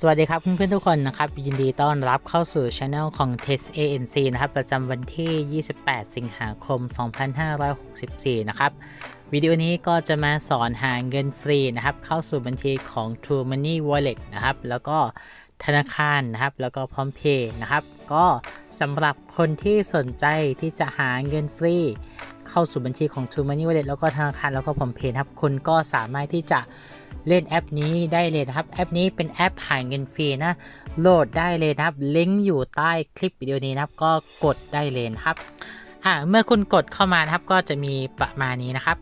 สวัสดีครับเพื่อนๆทุกคนนะครับ ยินดีต้อนรับเข้าสู่ช anel ของ Test ANC นะครับ ประจำวันที่ 28 สิงหาคม 2564 นะครับ วิดีโอนี้ก็จะมาสอนหาเงินฟรีนะครับ เข้าสู่บัญชีของ True Money Wallet นะครับ แล้วก็ธนาคารนะครับ แล้วก็พร้อมเพย์นะครับ ก็สำหรับคนที่สนใจที่จะหาเงินฟรี เข้าสู่บัญชีของ True Money Wallet แล้วก็ธนาคารแล้วก็พร้อมเพย์ครับคุณก็สามารถที่จะเล่นแอปนี้ได้เลยครับ แอปนี้เป็นแอปหาเงินฟรีนะ โหลดได้เลยครับ ลิงก์อยู่ใต้คลิปวิดีโอนี้นะครับ ก็กดได้เลยครับ อ่า เมื่อคุณกดเข้ามานะครับ ก็จะมีประมาณนี้นะครับ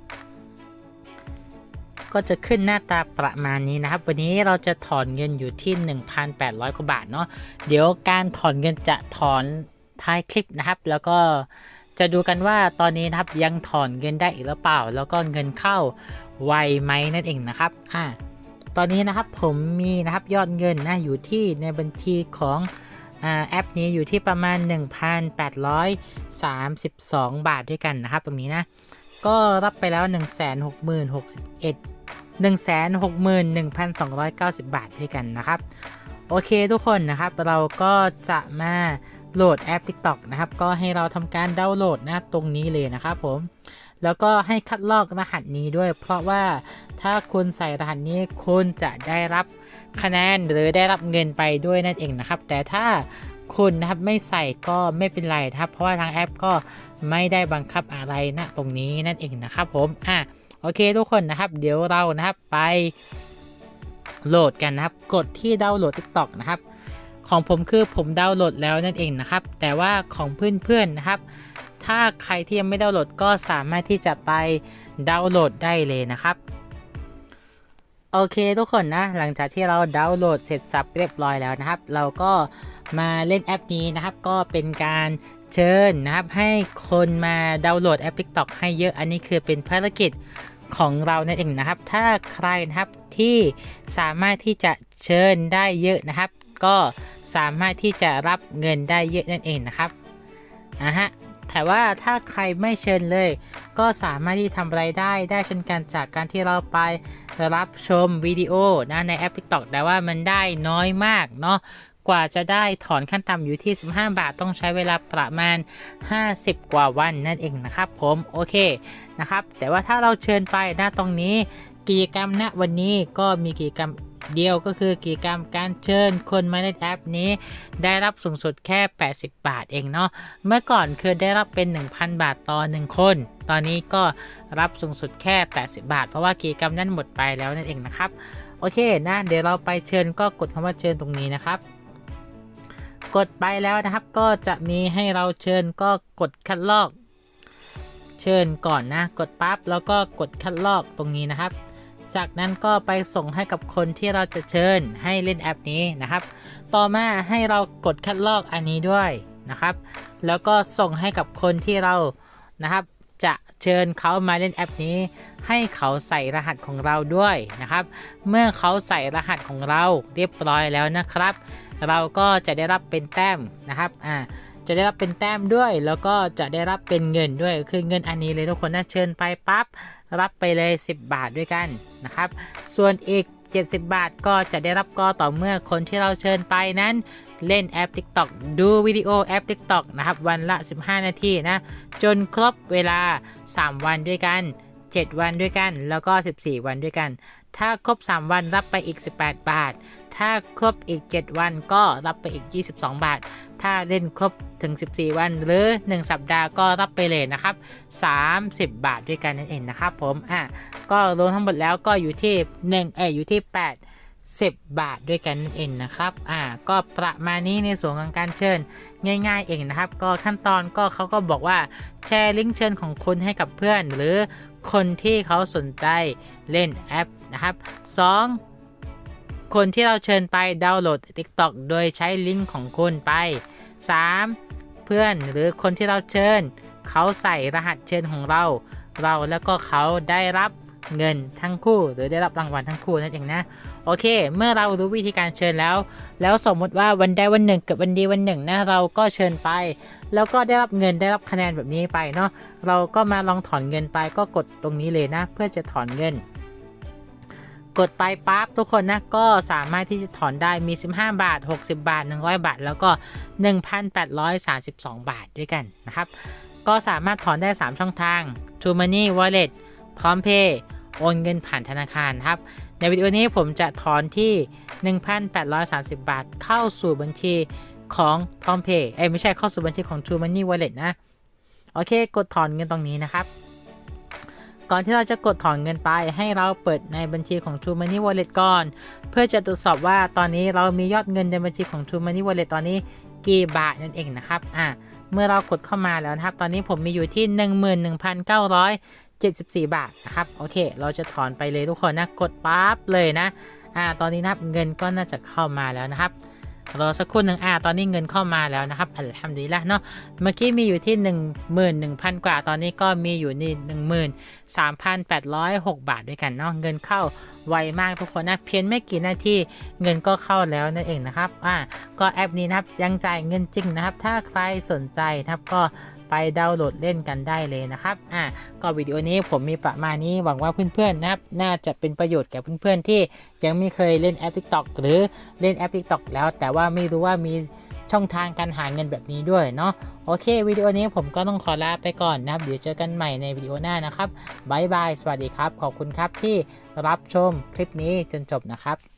ก็จะขึ้นหน้าตาประมาณนี้นะครับ วันนี้เราจะถอนเงินอยู่ที่ 1,800 กว่าบาทเนาะ เดี๋ยวการถอนเงินจะถอนท้ายคลิปนะครับ แล้วก็ จะดูกันว่าตอนนี้นะครับยังถอนเงินได้อีกหรือเปล่า แล้วก็เงินเข้าไวไหมนั่นเองนะครับอ่าตอนนี้นะครับผมมีนะครับยอดเงินนะอยู่ที่ในบัญชีของอแอปนี้อยู่ที่ประมาณ 1,832 บาทด้วยกันนะครับ ตรงนี้นะ ก็รับไปแล้ว 1 6 6 1 161,290 บาทด้วยกันนะครับ โอเคทุกคนนะครับ เราก็จะมา โหลดแอป TikTok นะครับ ก็ให้เราทำการดาวน์โหลดนะตรงนี้เลยนะครับผม แล้วก็ให้คัดลอกรหัสนี้ด้วย เพราะว่าถ้าคุณใส่รหัสนี้คุณจะได้รับคะแนนหรือได้รับเงินไปด้วยนั่นเองนะครับ แต่ถ้าคุณนะครับไม่ใส่ก็ไม่เป็นไรครับ เพราะว่าทางแอปก็ไม่ได้บังคับอะไรนะตรงนี้นั่นเองนะครับผม อะโอเคทุกคนนะครับ เดี๋ยวเรานะครับไปโหลดกันนะครับ กดที่ดาวน์โหลด TikTok นะครับ ของผมคือผมดาวน์โหลดแล้วนั่นเองนะครับ แต่ว่าของเพื่อนๆนะครับ ถ้าใครที่ยังไม่ดาวน์โหลดก็สามารถที่จะไปดาวน์โหลดได้เลยนะครับโอเคทุกคนนะ หลังจากที่เราดาวน์โหลดเสร็จสับเรียบร้อยแล้วนะครับ เราก็มาเล่นแอปนี้นะครับ ก็เป็นการเชิญนะครับ ให้คนมาดาวน์โหลดแอป TikTok ให้เยอะอันนี้คือเป็นภารกิจของเรานั่นเองนะครับ ถ้าใครนะครับที่สามารถที่จะเชิญได้เยอะนะครับ ก็สามารถที่จะรับเงินได้เยอะนั่นเองนะครับอะฮะแต่ว่าถ้าใครไม่เชิญเลย ก็สามารถที่ทำไรายได้ได้เช่นกันจากการที่เราไปรับชมวิดีโอนะในแอป TikTok แต่ว่ามันได้น้อยมากเนาะกว่าจะได้ถอนขั้นต่ำอยู่ที่ 15 บาทต้องใช้เวลาประมาณ 50 กว่าวันนั่นเองนะครับผม โอเคนะครับ แต่ว่าถ้าเราเชิญไปนะตรงนี้ กิจกรรมณวันนี้ก็มีกิจกรรมเดียวก็คือกิจกรรมการเชิญคนมาเล่นแอปนี้ ได้รับสูงสุดแค่ 80 บาทเองเนาะเมื่อก่อนคือได้รับเป็น 1,000 บาทต่อ 1 คน ตอนนี้ก็รับสูงสุดแค่ 80 บาท เพราะว่ากิจกรรมนั้นหมดไปแล้วนั่นเองนะครับ โอเคนะเดี๋ยวเราไปเชิญก็กดคำว่าเชิญตรงนี้นะครับ กดไปแล้วนะครับก็จะมีให้เราเชิญก็กดคัดลอก เชิญก่อนนะ กดปั๊บแล้วก็กดคัดลอกตรงนี้นะครับ จากนั้นก็ไปส่งให้กับคนที่เราจะเชิญให้เล่นแอปนี้นะครับ ต่อมาให้เรากดคัดลอกอันนี้ด้วยนะครับ แล้วก็ส่งให้กับคนที่เรานะครับจะเชิญเขามาเล่นแอปนี้ ให้เขาใส่รหัสของเราด้วยนะครับ เมื่อเขาใส่รหัสของเราเรียบร้อยแล้วนะครับ เราก็จะได้รับเป็นแต้มนะครับอ่า จะได้รับเป็นแต้มด้วย แล้วก็จะได้รับเป็นเงินด้วยคือเงินอันนี้เลยทุกคนนะเชิญไปปั๊บรับไปเลย 10 บาทด้วยกันนะครับ ส่วนอีก 70 บาทก็จะได้รับก็ต่อเมื่อคนที่เราเชิญไปนั้นเล่นแอป TikTok ดูวิดีโอแอป TikTok นะครับ วันละ 15 นาทีนะ จนครบเวลา 3 วันด้วยกัน 7 วันด้วยกัน แล้วก็ 14 วันด้วยกัน ถ้าครบ 3 วันรับไปอีก 18 บาท ถ้าครบอีก 7 วันก็รับไปอีก 22 บาท ถ้าเล่นครบถึง 14 วันหรือ 1 สัปดาห์ก็รับไปเลยนะครับ 30 บาทด้วยกันนั่นเองนะครับผม อะ ก็รวมทั้งหมดแล้วก็อยู่ที่1เอออยู่ที่ 8 10 บาทด้วยกันนั่นเองนะครับ อ่า ก็ประมาณนี้ในส่วนของการเชิญง่าย ๆ เองนะครับ ก็ขั้นตอนก็เขาก็บอกว่าแชร์ลิงก์เชิญของคุณให้กับเพื่อน หรือคนที่เขาสนใจเล่นแอปนะครับ 2. คนที่เราเชิญไปดาวน์โหลด TikTok โดยใช้ลิงก์ของคุณไป 3. เพื่อนหรือคนที่เราเชิญ เขาใส่รหัสเชิญของเรา เราแล้วก็เขาได้รับ เงินทั้งคู่ หรือได้รับรางวัลทั้งคู่นั่นเองนะ โอเค เมื่อเรารู้วิธีการเชิญแล้ว แล้วสมมติว่าวันใดวันหนึ่งเกิดวันดีวันหนึ่งนะเราก็เชิญไป แล้วก็ได้รับเงินได้รับคะแนนแบบนี้ไปเนาะเราก็มาลองถอนเงินไปก็กดตรงนี้เลยนะ เพื่อจะถอนเงิน กดไปปั๊บทุกคนนะก็สามารถที่จะถอนได้มี 15 บาท 60 บาท 100 บาท แล้วก็ 1,832 บาทด้วยกันนะครับก็สามารถถอนได้ 3 ช่องทาง True Money Wallet พร้อมเพย์ โอนเงินผ่านธนาคารครับ ในวิดีโอนี้ผมจะถอนที่ 1,830 บาท เข้าสู่บัญชีของพร้อมเพย์เอ้ไม่ใช่เข้าสู่บัญชีของ True Money Wallet นะ โอเค กดถอนเงินตรงนี้นะครับ ก่อนที่เราจะกดถอนเงินไปให้เราเปิดในบัญชีของ True Money Wallet ก่อน เพื่อจะตรวจสอบว่าตอนนี้เรามียอดเงินในบัญชีของ True Money Wallet ตอนนี้กี่บาทนั่นเองนะครับ อ่า เมื่อเรากดเข้ามาแล้วนะครับ ตอนนี้ผมมีอยู่ที่ 74 บาทนะครับโอเค เราจะถอนไปเลยทุกคนนะกดปั๊บเลยนะอ่าตอนนี้นะครับเงินก็น่าจะเข้ามาแล้วนะครับรอสักครู่หนึ่งอ่าตอนนี้เงินเข้ามาแล้วนะครับอัลฮัมดุลิละเนาะเมื่อกี้มีอยู่ที่ 11,000 กว่า ตอนนี้ก็มีอยู่นี่13,806 บาทด้วยกันเนาะเงินเข้าไวมากทุกคนนะเพียงไม่กี่นาทีเงินก็เข้าแล้วนั่นเองนะครับอ่าก็แอปนี้นะครับยังจ่ายเงินจริงนะครับ ถ้าใครสนใจนะครับก็ ไปดาวน์โหลดเล่นกันได้เลยนะครับอ่าก็วิดีโอนี้ผมมีประมาณนี้หวังว่าเพื่อนๆนะครับน่าจะเป็นประโยชน์แก่เพื่อนๆที่ยังไม่เคยเล่นแอป TikTok หรือเล่นแอป TikTok แล้ว แต่ว่าไม่รู้ว่ามีช่องทางการหาเงินแบบนี้ด้วยเนาะโอเควิดีโอนี้ผมก็ต้องขอลาไปก่อนนะครับ เดี๋ยวเจอกันใหม่ในวิดีโอหน้านะครับบายบายสวัสดีครับ ขอบคุณครับที่รับชมคลิปนี้จนจบนะครับ